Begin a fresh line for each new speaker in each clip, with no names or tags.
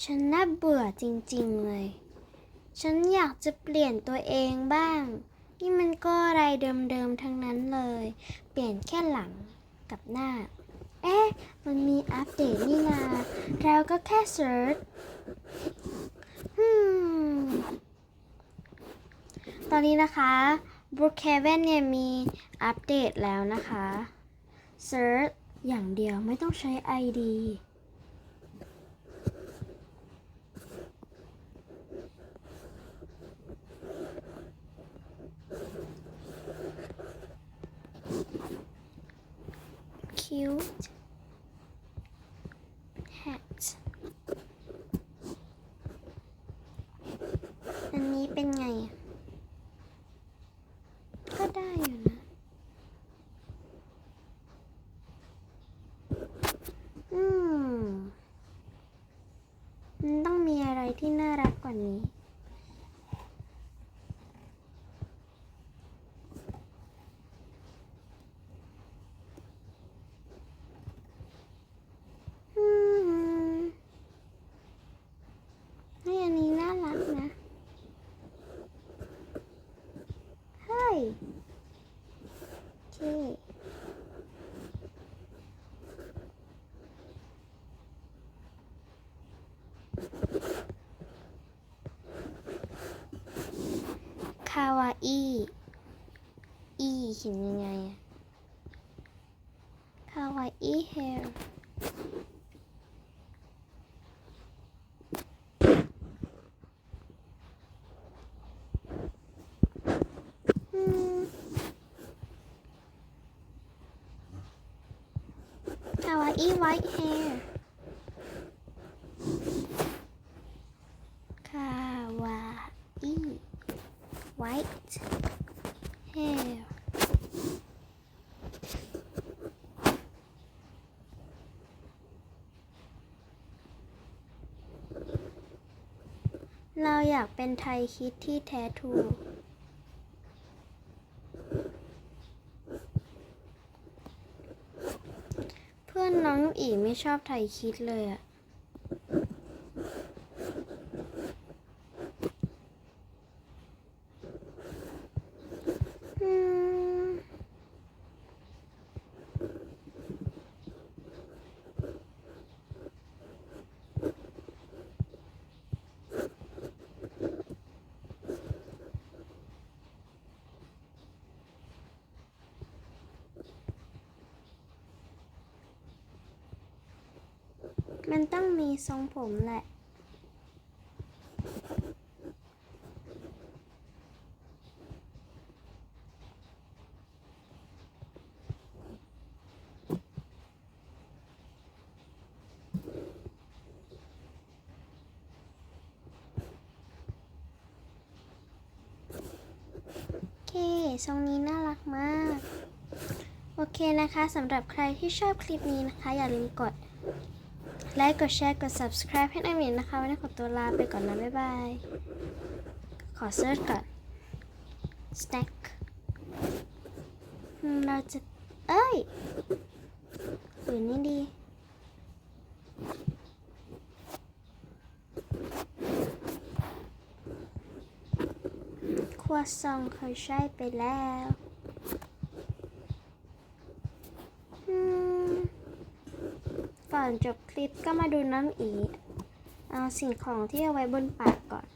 ฉันน่าเบื่อจริงๆเลย ฉันอยากจะเปลี่ยนตัวเองบ้าง นี่มันก็อะไรเดิมๆทั้งนั้นเลย เปลี่ยนแค่หลังกับหน้า เอ๊ะ มันมีอัปเดตนี่นาเราก็แค่เซิร์ชอืมตอนนี้นะคะ Brookhaven เนี่ยมีอัปเดตแล้วนะคะเซิร์ชอย่างเดียวไม่ต้องใช้ ID คิว hat อันนี้เป็นไง ก็ได้อยู่นะ อืมมันต้องมีอะไรที่น่ารักกว่านี้ อืมเฮ้ยอันนี้น่ารักนะ เฮ้ย โอเค คาวาอีอีเขียนยังไงอะคาวาอีเฮลคาวาอีไวท์เฮร์คาวาอี white hair เราอยากเป็นไทยคิดที่แท้ทรูเพื่อนน้องอีไม่ชอบไทยคิดเลยอะ มันต้องมีทรงผมแหละ โอเค ทรงนี้น่ารักมาก โอเคนะคะสำหรับใครที่ชอบคลิปนี้นะคะ อย่าลืมกด ไลค์ กดแชร์ กด subscribe ให้น้ำหมินนะคะวันนี้ขอตัวลาไปก่อนนะ บ๊ายบาย ขอเซิร์ชก่อน snack เราจะ เอ้ยหรือนี่ดี ครัวซองเคยใช้ไปแล้ว ก่อนจบคลิปก็มาดูน้ำอี เอาสิ่งของที่เอาไว้บนปากก่อน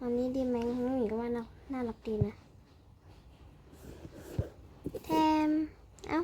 อันนี้ดีไหมน้ำอีก็ว่าน่ารักดีนะ แทม เอา้า